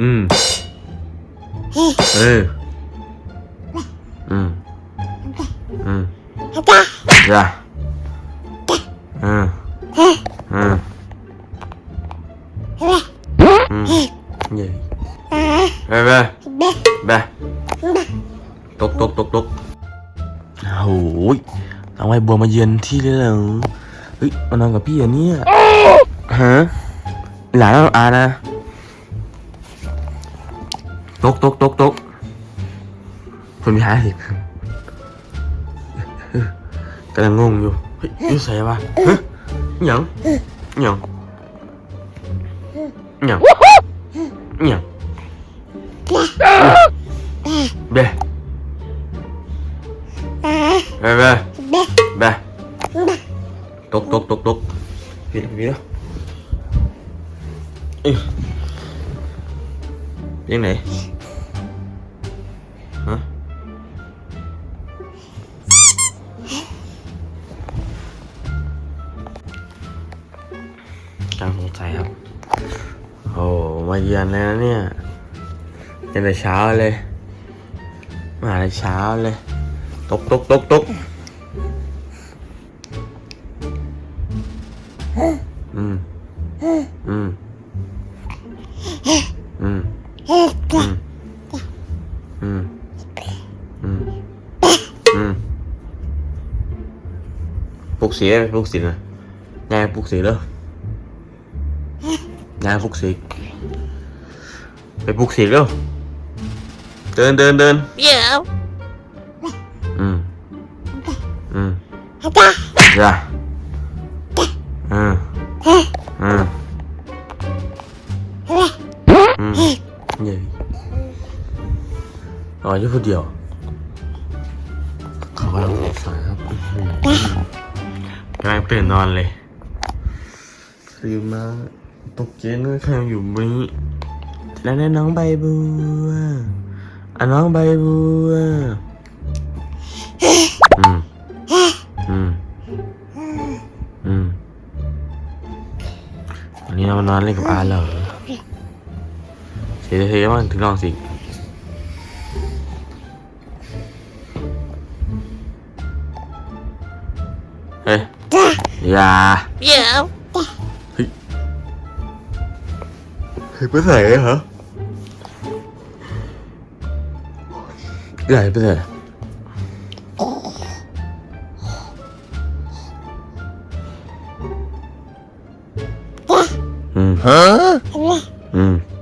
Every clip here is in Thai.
อืมเอออืมอืมจ้ะอืมอืมอืมเย่ไปไปไปตกตกตกตกโอ้ยเอาไว้บัวมาเยือนที่เลยเหรอเฮ้ยมานอนกับพี่อันนี้ฮะหลานเราอานะ ตกตกตกตกคนมีหาสิกำลังงงอยู่เฮ้ยอยูใส่ กำลังสงสัยครับ โอ้มาเยือนแล้วนะเนี่ยตั้งแต่เช้าเลย มาแต่เช้าเลย ตกตกตกตกอืม อืม อืม อืม อืม อืม อืมอืมปลุกเสียปลุกสินะยายปลุกเสียแล้ว ยายปลุกเสียไปปลุกเสียแล้วเดินเดินเดิน Yeah. อืมอืมจ้ะอืมอืมอืมเย้อ๋ออยู่คนเดียวเขากำลังสายครับอื้อหือกำลังตื่นนอนเลยตื่นมา ตกใจนึกใครอยู่บนนี้แล้วในน้องใบบัวอะน้องใบบัวอืมอืมอืมวันนี้เรามานอนเล่นกับอาเหรอเสียเทบ้าถึงนอนสิเฮ้ยอย่า Yeah. เยไปไหนเหรอไหนไปไหนอืม Huh?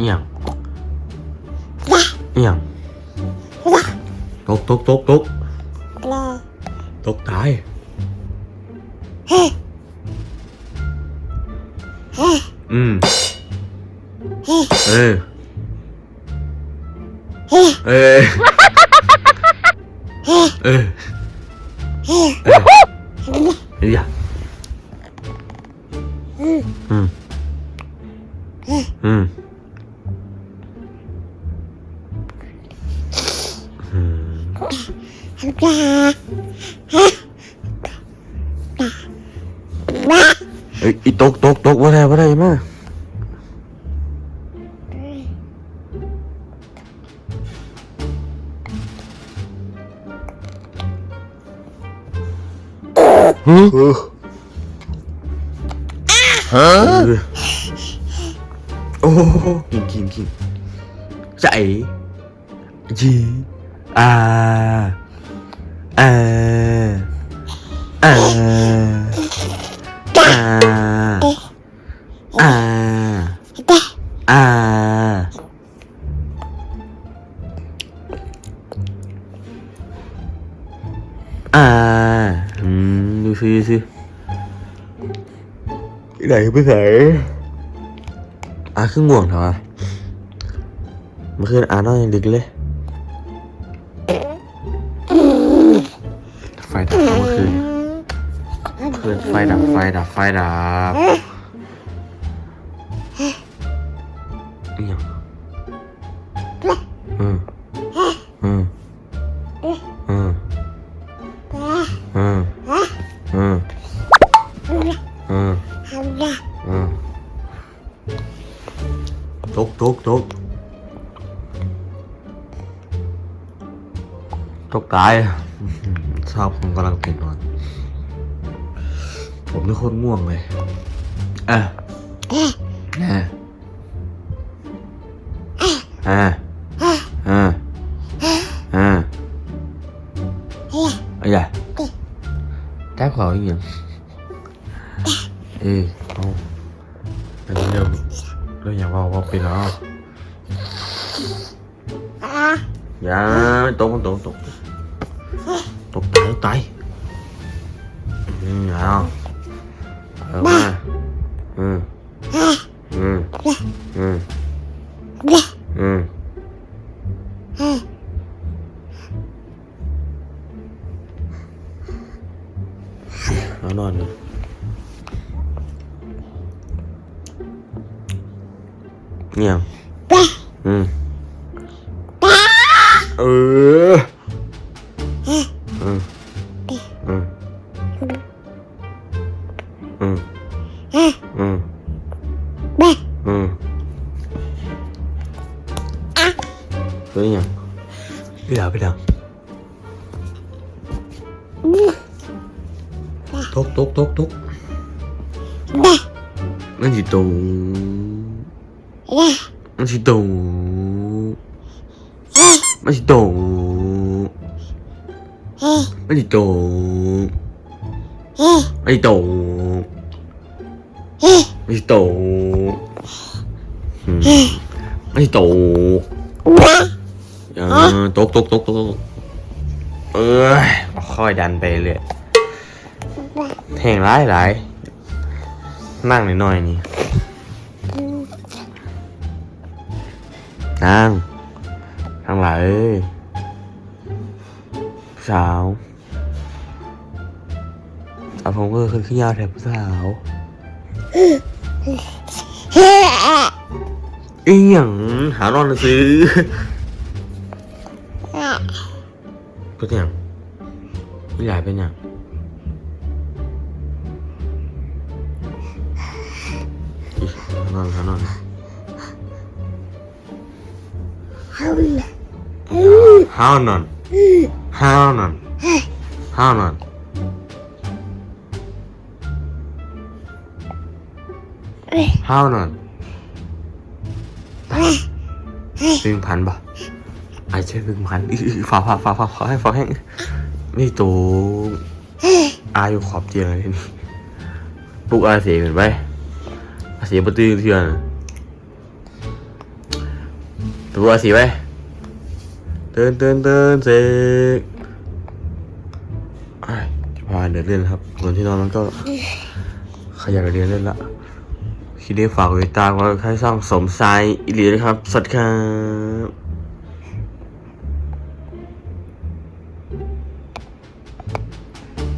อี่ยงเอี่ยงตกตกตกตกตกตายอืมเออเออเออ เอ้ยอีตกตกตกว่าไรว่าไรมาฮึฮะโอ้โหกินกินกินใจจีอา อ่าอ่าอ่าอ่าอ่าอ่าอืมดูสิดูสิไหนไปไหนอ่าขึ้นง่วงเถอะมื่อคืนอ่านนอยดึกเลย ไฟดับเมื่อคืนเพื่อนไฟดับไฟดับไฟดับอีหยังอืมอืมอืมอืมอืมอืมอืมตุกตุกตุกตุกตาย ชอบผมกำลังตื่นนอน ผมนี่โคตรง่วงเลย อะ อะ อะ อะ อะอะไรอะแก้ขออีกอย่างเอ้ยเอาอันนี้เรื่องเรื่องอย่างว่าว่าเป็นแล้วอย่าไม่ตกไม่ตกตก ตกตายตายอืมเอาเอามาอืมอืมอืมอืมเอานอนเลยเนี่ยอืมเอออื เป็นยังพี่ดาวพี่ดาวตกตกตกตกมันสิตกมันสิตก เออตกตกตกตกตกเอ้ยค่อยดันไปเรื่อยแห่งร้ายหลายนั่งหน่อยๆนี่นั่งทั้งหลายเอ้ยผู้สาวเอาผมก็คือขึ้นยาวแถบผู้สาวอีหยังหานอนซื้อ เป็นหยังไม่ใหญ่เป็นหยังอิหานอนหานอนห้าวนอนห้าวนอนห้าวนอนห้าวนอนพึงพันปะ ไอ้ใช่พึงพันอื้อฟ้าฟ้าฟ้าฟ้าฟ้าให้ฟ้าให้นี่ตัวอาอยู่ขอบเตียงเลยนี่ปลุกอาเสียกันไปอาเสียประตูเทือนปลุกอาเสียไปเตือนเตือนเตือนเสกไอ้ยจะพาเดินเล่นครับส่วนที่นอนมันก็ขยันเดินเล่นละคลิปนี้ฝากไว้ติดตามไว้ให้ช่องสมทรายอิลีนะครับ สวัสดีครับ